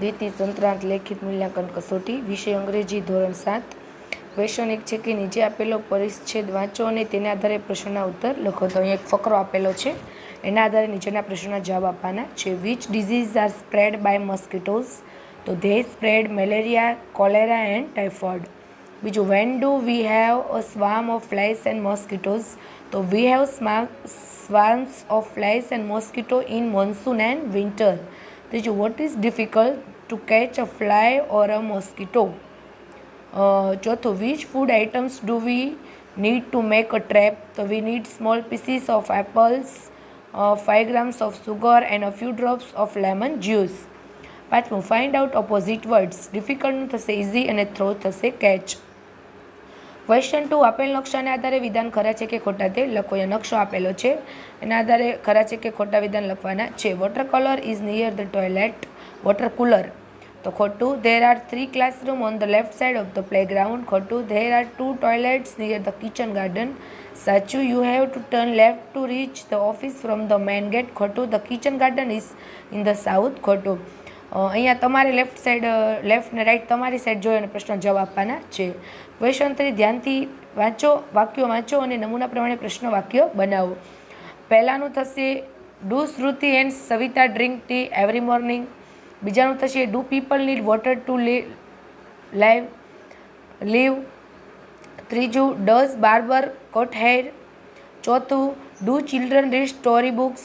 દ્વિતીય તંત્રાંત લેખિત મૂલ્યાંકન કસોટી વિષય અંગ્રેજી ધોરણ સાત ક્વેશ્ચન એક છે કે નીચે આપેલો પરિચ્છેદ વાંચો અને તેના આધારે પ્રશ્નના ઉત્તર લખો તો અહીં એક ફકરો આપેલો છે એના આધારે નીચેના પ્રશ્નના જવાબ આપવાના છે which disease are spread by mosquitoes તો they spread malaria cholera and typhoid બીજું when do we have a swarm of flies and mosquitoes તો we have swarms of flies and mosquito in monsoon and winter ત્રીજું what is difficult to catch a fly or a mosquito ચોથું which food items do we need to make a trap so we need small pieces of apples uh, 5 grams of sugar and a few drops of lemon juice પાંચમું find out opposite words difficult થશે easy અને throw થશે catch question two આપેલ નકશાના આધારે વિધાન ખરા છે કે ખોટા તે લખો એ નકશો આપેલો છે એના આધારે ખરા છે કે ખોટા વિધાન લખવાના છે water colour is near the toilet water cooler તો ખોટું there are three classroom on the left side of the playground ખોટું there are two toilets near the kitchen garden સાચું you have to turn left to reach the office from the main gate ખોટું the kitchen garden is in the south ખોટું અહીંયા તમારે left side left ને right તમારી side જોઈ અને પ્રશ્નો જવાબ આપવાના છે ક્વેશ્ચન થ્રી ધ્યાનથી વાંચો વાક્યો વાંચો અને નમૂના પ્રમાણે પ્રશ્નો વાક્ય બનાવો પહેલાંનું થશે do Shruti and Savita drink tea every morning બીજાનું થશે do people need water to live leave ત્રીજું ડઝ બાર્બર કટ હેર ચોથું do children read story books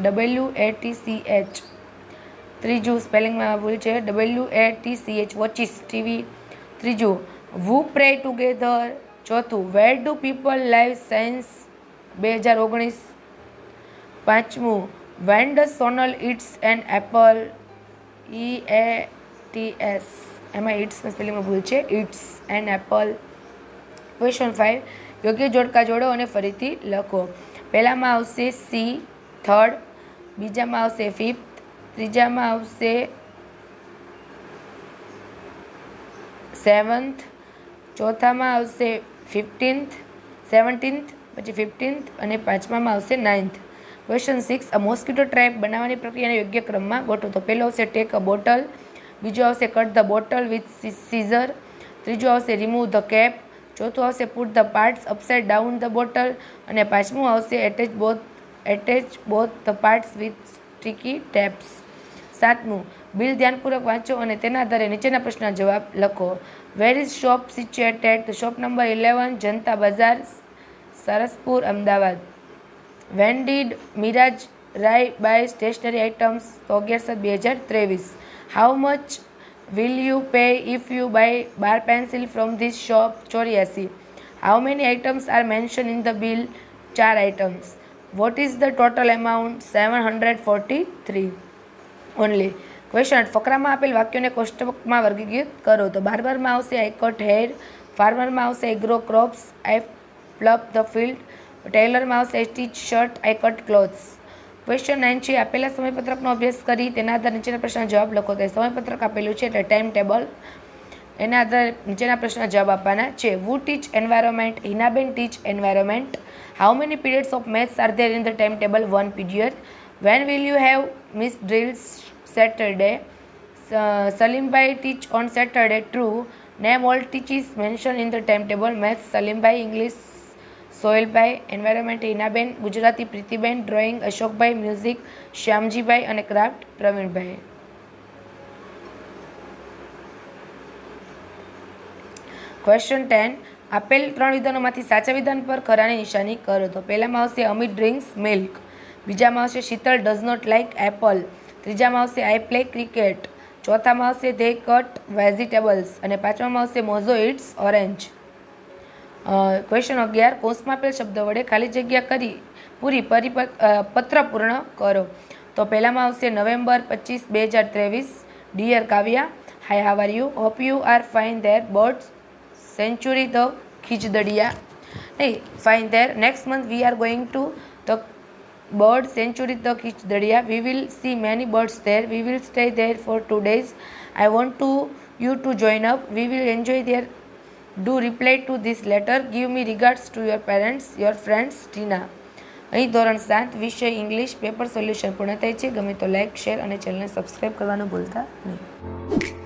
W A T C H ત્રીજું સ્પેલિંગમાં ભૂલ છે W A T C H watches TV ત્રીજું we pray together ચોથું where do people live science બે હજાર ઓગણીસ પાંચમું when Sonal eats and apple E A T S એમાં ઇટ્સના સ્પેલિંગમાં ભૂલ છે eats and apple question five યોગ્ય જોડકા જોડો અને ફરીથી લખો પહેલામાં આવશે સી થર્ડ બીજામાં આવશે ફિફ્થ ત્રીજામાં આવશે સેવન્થ ચોથામાં આવશે ફિફ્ટીન્થ સેવન્ટીન્થ પછી ફિફ્ટીન્થ અને પાંચમામાં આવશે ninth question six a mosquito trap બનાવવાની પ્રક્રિયાને યોગ્ય ક્રમમાં ગોઠવો તો પહેલો આવશે ટેક અ બોટલ બીજો આવશે cut the bottle with scissor ત્રીજો આવશે રિમૂવ ધ કેપ ચોથું આવશે put the parts upside down the bottle અને પાંચમું આવશે attach both attach both the parts with sticky tapes સાતમું બિલ ધ્યાનપૂર્વક વાંચો અને તેના આધારે નીચેના પ્રશ્નના જવાબ લખો વેર ઇઝ શોપ સિચ્યુએટેડ તો શોપ નંબર ઇલેવન જનતા બજાર Saraspur Ahmedabad when did Miraj Rai buy stationery items તો અગિયારસો બે હજાર ત્રેવીસ how much will you pay if you buy બાર પેન્સિલ ફ્રોમ ધીસ શોપ ચોર્યાસી how many items are mention in the bill ચાર items what is the total amount seven hundred forty three only question ફકરામાં આપેલ વાક્યોને કોષ્ટકમાં વર્ગીકૃત કરો તો બાર્બરમાં આવશે આઇકોટ હેડ ફાર્મરમાં આવશે grow crops I plough the field ટેલરમાં આવશે stitch shirt I I cut clothes question nine છે આપેલા સમયપત્રકનો અભ્યાસ કરી તેના આધારે નીચેના પ્રશ્નના જવાબ લખો તે સમયપત્રક આપેલું છે એટલે ટાઈમ ટેબલ એના આધારે નીચેના પ્રશ્નના જવાબ આપવાના છે who teach environment Hinaben teach environment how many periods of maths are there in the time table one period when will you have miss drills Saturday Salimbhai teach on Saturday true name all teachers mention in the time table maths Salimbhai English Sohelbhai environment Hinaben Gujarati Pritiben drawing Ashokbhai music Shyamjibhai અને craft Pravinbhai question ten આપેલ ત્રણ વિધાનોમાંથી સાચા વિધાન પર ખરાની નિશાની કરો તો પહેલામાં આવશે અમિત ડ્રિંક્સ મિલ્ક બીજામાં આવશે Sheetal does not like apple ત્રીજામાં આવશે આઈ પ્લે ક્રિકેટ ચોથામાં આવશે ધે કટ વેજીટેબલ્સ અને પાંચમામાં આવશે મોઝો ઇટ્સ ઓરેન્જ ક્વેશ્ચન અગિયાર કોષમાં આપેલ શબ્દ વડે ખાલી જગ્યા કરી પૂરી પરિપ પત્ર પૂર્ણ કરો તો પહેલામાં આવશે નવેમ્બર પચીસ બે હજાર ત્રેવીસ dear Kavya hi how you hope you are fine there birds sanctuary the Khijadiya નહીં fine there next month we are going to the bird sanctuary the Khijadiya we will see many birds there we will stay there for two days I want to you to join up we will enjoy there do reply to this letter give me regards to your parents your friends ટીના અહીં ધોરણ સાત વિષય English paper solution પૂર્ણ થાય છે ગમે તો like share અને ચેનલને સબસ્ક્રાઈબ કરવાનું ભૂલતા નહીં